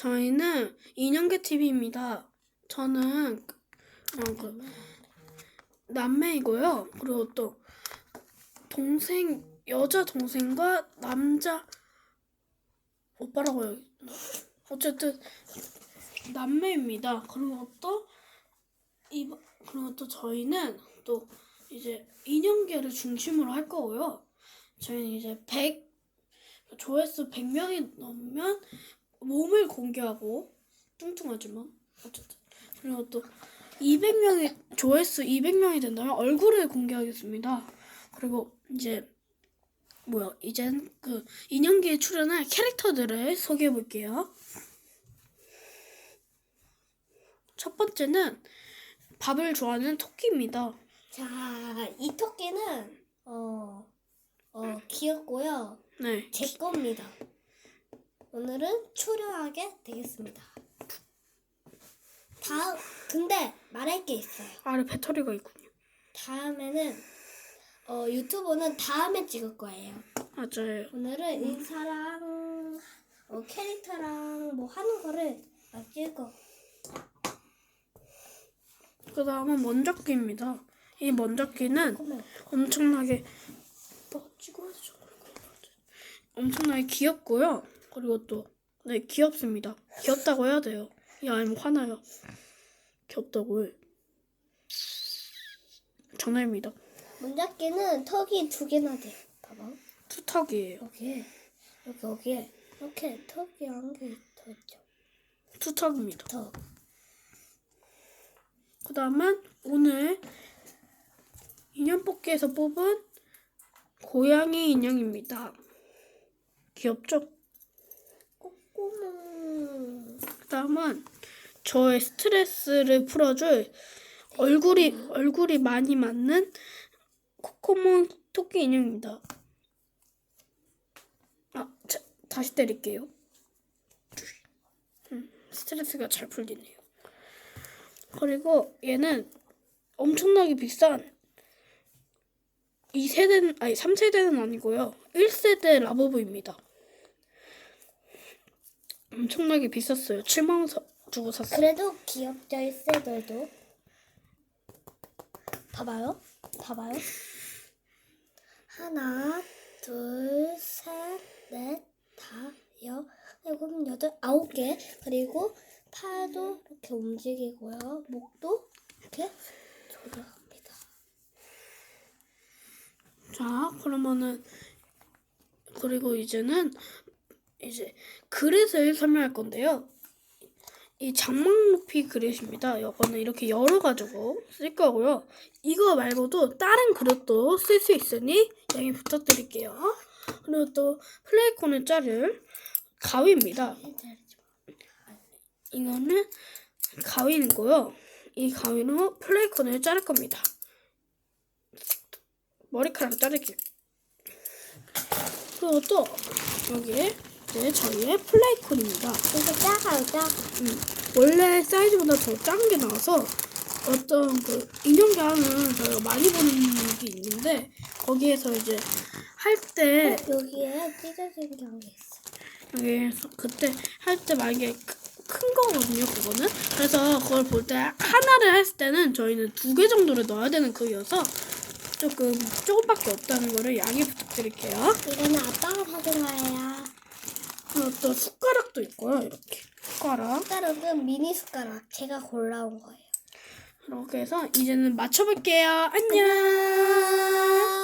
저희는 인형계 TV입니다. 저는 어, 그 남매이고요. 그리고 또 동생 여자 동생과 남자 오빠라고 해요. 어쨌든 남매입니다. 그리고 또 이 그리고 또 저희는 또 이제 인형계를 중심으로 할 거고요. 저희는 이제 100 조회수 100명이 넘으면 몸을 공개하고 뚱뚱하지만 어쨌든 그리고 또 200명이 조회수 200명이 된다면 얼굴을 공개하겠습니다. 그리고 이제 뭐야 이젠 그 인형계에 출연할 캐릭터들을 소개해 볼게요. 첫 번째는 밥을 좋아하는 토끼입니다. 자, 이 토끼는 어, 어 귀엽고요. 네, 제 겁니다. 오늘은 출연하게 되겠습니다. 다음 근데 말할 게 있어요. 아래 배터리가 있군요. 다음에는 어 유튜브는 다음에 찍을 거예요. 맞아요. 오늘은 인사랑 어, 캐릭터랑 뭐 하는 거를 막 찍어. 그 다음은 먼저끼입니다. 이 먼저끼는 엄청나게 찍어야. 엄청나게 귀엽고요. 그리고 또 네 귀엽습니다. 귀엽다고 해야 돼요. 이 아니면 화나요. 귀엽다고 해. 전화입니다. 문잡기는 턱이 두 개나 돼. 봐봐. 투턱이에요. 여기에 여기 여기에 이렇게 턱이 한 개 더 있죠. 투턱입니다. 턱. 그 다음은 오늘 인형 뽑기에서 뽑은 고양이 인형입니다. 귀엽죠? 꼬꼬몽. 그 다음은 저의 스트레스를 풀어줄 얼굴이 얼굴이 많이 맞는 코코몬 토끼 인형입니다. 아, 자, 다시 때릴게요. 음, 스트레스가 잘 풀리네요. 그리고 얘는 엄청나게 비싼 2세대는 아니 3세대는 아니고요. 1세대 라보브입니다. 엄청나게 비쌌어요. 7만 원 사- 주고 샀어요. 그래도 귀엽죠 일세들도. 봐봐요. 봐봐요. 하나, 둘, 셋, 넷, 다, 여, 일곱, 여덟, 아홉 개. 그리고 팔도 이렇게 움직이고요. 목도 이렇게 조작합니다. 자, 그러면은 그리고 이제는 이제 그릇을 설명할 건데요. 이 장막 높이 그릇입니다. 이거는 이렇게 열어가지고 쓸 거고요. 이거 말고도 다른 그릇도 쓸 수 있으니 양해 부탁드릴게요. 그리고 또 플레이콘을 자를 가위입니다. 이거는 가위이고요. 이 가위로 플레이콘을 자를 겁니다. 머리카락 자르기. 그리고 또 여기에 이제 저희의 플레이콘입니다. 이거 작아요, 작아. 음, 원래 사이즈보다 더 작은 게 나와서 어떤 그 하는 저희가 많이 보는 게 있는데 거기에서 이제 할 때 여기에 찢어진 개 있어. 여기에서 그때 할 때 만약에 크- 큰 거거든요 그거는 그래서 그걸 볼 때 하나를 했을 때는 저희는 두 개 정도를 넣어야 되는 그이어서 조금 조금밖에 없다는 거를 양해 부탁드릴게요 이거는 아빠가 사준 거예요. 그리고 또 숟가락도 있고요 이렇게. 숟가락. 숟가락은 미니 숟가락. 제가 골라온 거예요. 이렇게 해서 이제는 맞춰볼게요. 안녕